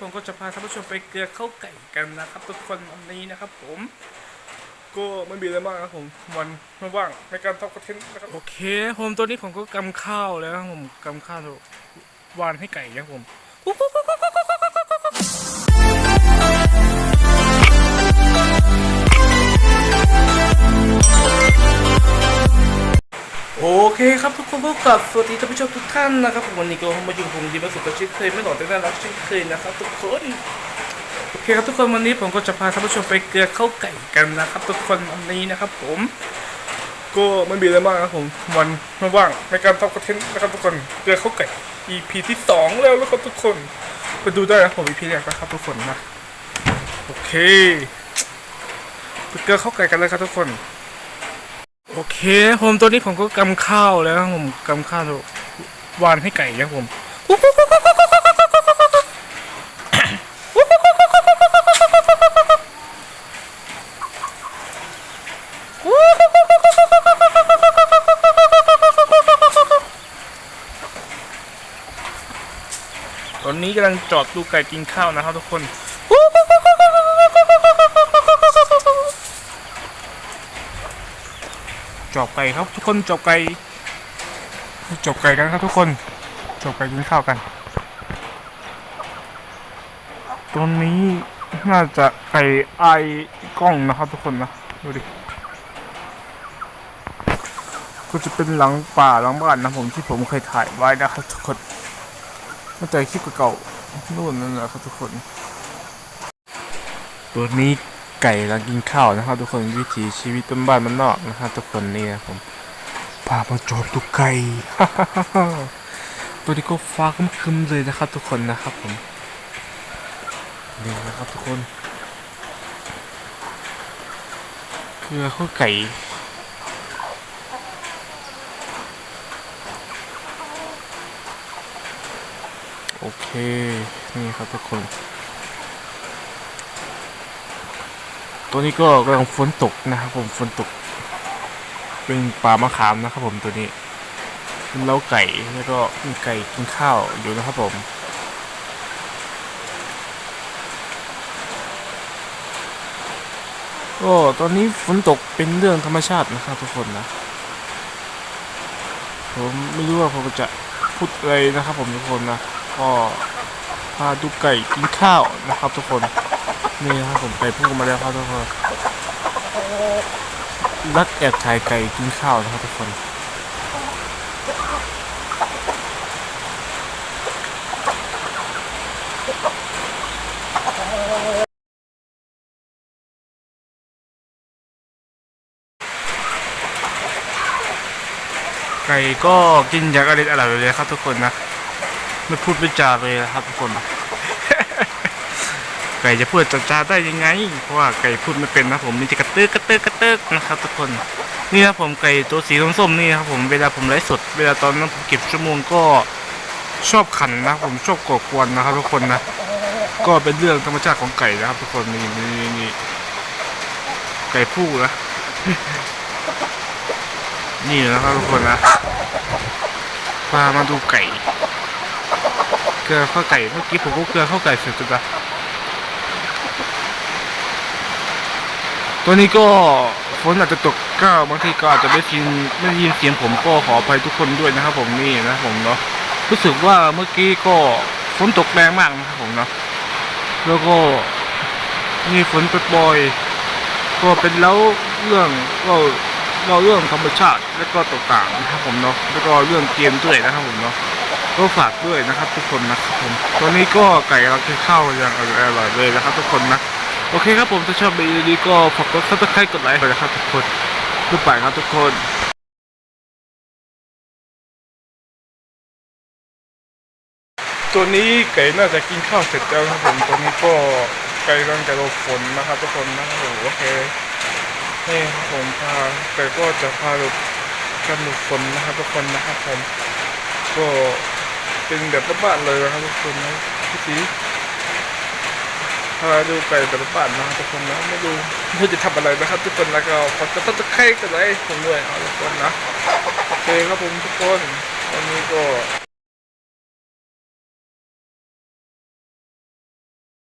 ผมก็จะพาท่านผู้ชมไปเกลือข้าวไก่กันนะครับ ทุกคนวันนี้นะครับ ผม ก็ไม่มีอะไรมากนะครับผมวันไม่ว่างในการทำคอนเทนต์นะครับโอเคผมตัวนี้ผมก็กำข้าวแล้วครับผมกำข้าววานให้ไก่นะครับผม เคครับทุกคนพบกับสวัสดีท่านผู้ชมทุกท่านนะครับผมวันนี้ก็มาอยู่ผมดีมาสุดกับช่นเคยไม่หลอดแต่น่ารักช่นเคยนะครับทุกคนโอเคครับทุกคนวันนี้ผมก็จะพาท่านผู้ชมไปเกลือข้าวไก่กันนะครับ ทุกคนวันนี้นะครับ ผม ก็ไม่มีอะไรมากนะครับผมวันไม่ว่างในการทำคอนเทนต์นะครับทุกคนเกลือข้าวไก่ EP ที่สองแล้วนะครับทุกคนไปดูได้นะผม EP แรกนะครับทุกคนนะโอเคไปเกลือข้าวไก่กันเลยครับทุกคน โอเคผมตัวนี้ผมก็กำข้าวแล้วผมกำข้าววานให้ไก่ครับผมตอนนี้กำลังจอดดูไก่กินข้าวนะครับทุกคน จอบไก่ครับ ทุกคนจอบไก่จอบไก่กันครับทุกคนจอบไก่กินข้าวกัน ตรงนี้น่าจะไก่ไอกล้องนะครับทุกคนนะดูดิก็จะเป็นหลังป่าหลังบ้านนะผมที่ผมเคยถ่ายไว้นะครับทุกคนเมื่อแต่คลิปเก่าๆนู่นนั่นแหละครับทุกคน ตัวนี้ ไก่กำลังกินข้าวนะครับ ทุกคนวิถีชีวิตต้นบ้านมันนอกนะครับทุกคนนี่นะผมพามาจอบดูไก่ตัวนี้ก็ฟ้าคึมๆเลยนะครับ ทุกคนนะครับผมนี่นะครับทุกคนเกลือข้าวไก่โอเค นี่ครับทุกคน ตัวนี้ก็กำลังฝนตกนะครับผมฝนตก เป็นป่ามะขามนะครับผมตัวนี้เป็นเล้าไก่แล้วก็มีไก่กินข้าวอยู่นะครับผมก็ตอนนี้ฝนตกเป็นเรื่องธรรมชาตินะครับทุกคนนะ ผมไม่รู้ว่าผมจะพูดอะไรนะครับผมทุกคนนะ ก็พาดูไก่กินข้าวนะครับทุกคน นี่ครับผมไก่พุ่งมาแล้วครับทุกคนรักแอบถ่ายไก่กินข้าวนะครับทุกคนไก่ก็กินอย่างอร่อยอร่อยเลยครับทุกคนนะ ไม่พูดไม่จาเลยนะครับทุกคน ไก่จะพูดจาจาได้ยังไง เพราะว่าไก่พูดไม่เป็นนะผมนี่จะกระเตื้อกระเตื้อกระเตื้อกนะครับทุกคนนี่ครับผมไก่ตัวสีส้มๆนี่ครับผมเวลาผมไลฟ์สดเวลาตอนนั้นผมเก็บชั่วโมงก็ชอบขันนะผมชอบก่อกวนนะครับทุกคนนะก็เป็นเรื่องธรรมชาติของไก่นะครับทุกคนนี่นี่นี่ไก่ผู้นะนี่นะครับทุกคนนะพามาดูไก่ เกลือข้าวไก่เมื่อกี้ผมก็เกลือข้าวไก่เสร็จแล้ว ตัวนี้ก็ฝนอาจจะตกก็บางทีก็อาจจะไม่ยินไม่ยินเสียงผมก็ขออภัยทุกคนด้วยนะครับ ผมนี่นะผมเนาะรู้สึกว่าเมื่อกี้ก็ฝนตกแรงมากนะครับผมเนาะแล้วก็มีฝนปล่อยก็เป็นแล้วเรื่องก็เราเรื่องธรรมชาติและก็ต่างๆนะครับผมเนาะแล้วก็เรื่องเกมด้วยนะครับผมเนาะก็ฝากด้วยนะครับ ทุกคนนะครับผมตอนนี้ก็ไก่เรากินข้าวอย่างอร่อยเลยนะครับ ทุกคนนะ โอเคครับผมถ้าชอบวิดีโอนี้ก็ฝากกดซับสไครต์กดไลค์ไปนะครับทุกคนทุกฝ่ายครับทุกคนตัวนี้ไก่น่าจะกินข้าวเสร็จแล้วครับผมตัวนี้ก็ไก่กำลังจะรอฝนนะครับทุกคนนะโอ้โหโอเคนี่ครับผมพาไก่ก็จะพาหลบกันหลบฝนนะครับทุกคนนะครับผมก็เป็นแบบบ้านๆเลยนะครับทุกคนนะพี่สี พาดูไก่แบบบ้านนะทุกคนนะไม่ดูไม่จะทำอะไรนะครับ ทุกคนแล้วก็ฝากกดติดตามกันเลยผมด้วยเอาทุกคนนะโอเคครับผมทุกคนวันนี้ก็